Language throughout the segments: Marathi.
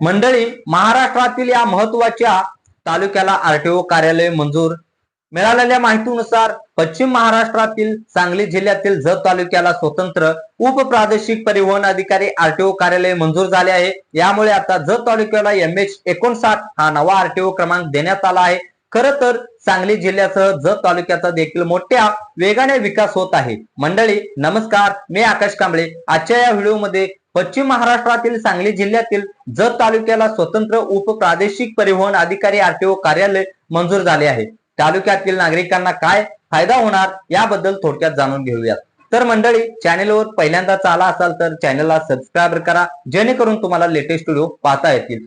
मंडळी महाराष्ट्रातील या महत्त्वाच्या तालुक्याला आरटीओ कार्यालय मंजूर. मिळालेल्या माहितीनुसार पश्चिम महाराष्ट्रातील सांगली जिल्ह्यातील जत तालुक्याला स्वतंत्र उपप्रादेशिक परिवहन अधिकारी आरटीओ कार्यालय मंजूर झाले आहे. यामुळे आता जत तालुक्याला एम एच एकोणसाठ हा नवा आरटीओ क्रमांक देण्यात आला आहे. खर तर सांगली जिल्ह्यासह जत तालुक्याचा देखील मोठ्या वेगाने विकास होत आहे. मंडळी नमस्कार. मी आकाश कांबळे. आजच्या या व्हिडिओमध्ये पश्चिम महाराष्ट्रातील सांगली जिल्ह्यातील जत तालुक्याला स्वतंत्र उपप्रादेशिक परिवहन अधिकारी आरटीओ कार्यालय मंजूर झाले आहे. तालुक्यातील नागरिकांना काय फायदा होणार याबद्दल थोडक्यात जाणून घेऊयात. तर मंडळी चॅनेलवर पहिल्यांदाच आला असाल तर चॅनलला सबस्क्राईब करा जेणेकरून तुम्हाला लेटेस्ट व्हिडिओ पाहता येतील.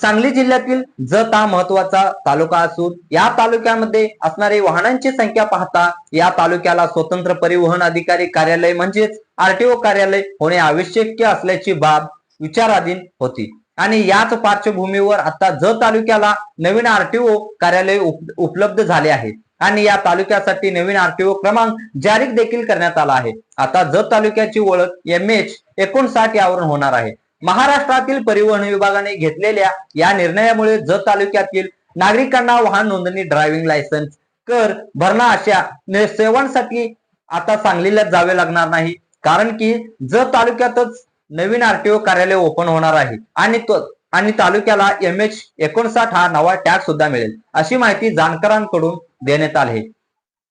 सांगली जिल्ह्यातील जत हा महत्त्वाचा तालुका असून या तालुक्यामध्ये असणारी वाहनांची संख्या पाहता या तालुक्याला स्वतंत्र परिवहन अधिकारी कार्यालय म्हणजेच आरटीओ कार्यालय होणे आवश्यक असल्याची बाब विचाराधीन होती. आणि याच पार्श्वभूमीवर आता जत तालुक्याला नवीन आरटीओ कार्यालय उपलब्ध झाले आहे. आणि या तालुक्यासाठी नवीन आरटीओ क्रमांक जारी देखील करण्यात आला आहे. आता जत तालुक्याची ओळख एम एच एकोणसाठ यावरून होणार आहे. महाराष्ट्रातील परिवहन विभागाने घेतलेल्या या निर्णयामुळे जत तालुक्यातील नागरिकांना वाहन नोंदणी ड्रायव्हिंग लायसन्स कर भरणा अशा सेवांसाठी आता सांगलीला जावे लागणार नाही. कारण की जत तालुक्यातच नवीन आरटीओ कार्यालय ओपन होणार आहे आणि तो आणि तालुक्याला एम एच एकोणसाठ हा नवा टॅग सुद्धा मिळेल अशी माहिती जाणकारांकडून देण्यात आली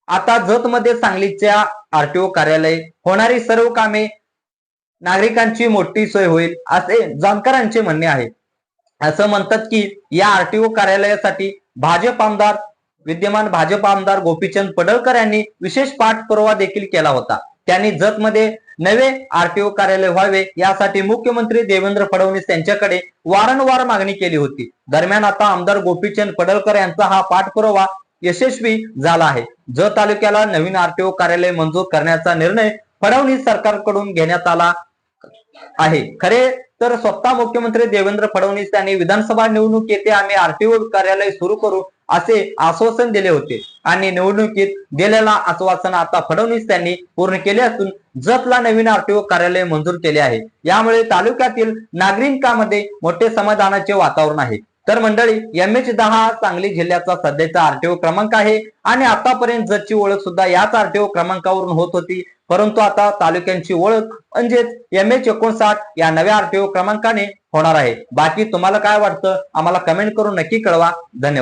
आता जत मध्ये सांगलीच्या आरटीओ कार्यालय होणारी सर्व कामे नागरिकांची मोठी सोय होईल असे जाणकारांचे म्हणणे आहे. असं म्हणतात की या आरटीओ कार्यालयासाठी भाजप आमदार विद्यमान भाजप आमदार गोपीचंद पडळकर यांनी विशेष पाठपुरावा देखील केला होता. त्यांनी जतमध्ये नवे आरटीओ कार्यालय व्हावे यासाठी मुख्यमंत्री देवेंद्र फडणवीस यांच्याकडे वारंवार मागणी केली होती. दरम्यान आता आमदार गोपीचंद पडळकर यांचा हा पाठपुरावा यशस्वी झाला आहे. जत तालुक्याला नवीन आरटीओ कार्यालय मंजूर करण्याचा निर्णय फडणवीस सरकारकडून घेण्यात आला आहे. खरे तर स्वतः मुख्यमंत्री देवेंद्र फडणवीस यांनी विधानसभा निवडणूक येथे आम्ही आरटीओ कार्यालय सुरू करू असे आश्वासन दिले होते. आणि निवडणुकीत दिलेला आश्वासन आता फडणवीस यांनी पूर्ण केले असून जतला नवीन आरटीओ कार्यालय मंजूर केले आहे. यामुळे तालुक्यातील नागरिकांमध्ये मोठे समाधानाचे वातावरण आहे. तर मंडळी एम एच दहा सांगली जिल्ह्याचा सध्याचा आरटीओ क्रमांक आहे आणि आतापर्यंत जतची ओळख सुद्धा याच आरटीओ क्रमांकावरून होत होती. परंतु आता तालुक्यांची ओळख म्हणजेच एम एच एकोणसाठ या नव्या आरटीओ क्रमांकाने होणार आहे. बाकी तुम्हाला काय वाटतं? आम्हाला कमेंट करून नक्की कळवा. धन्यवाद.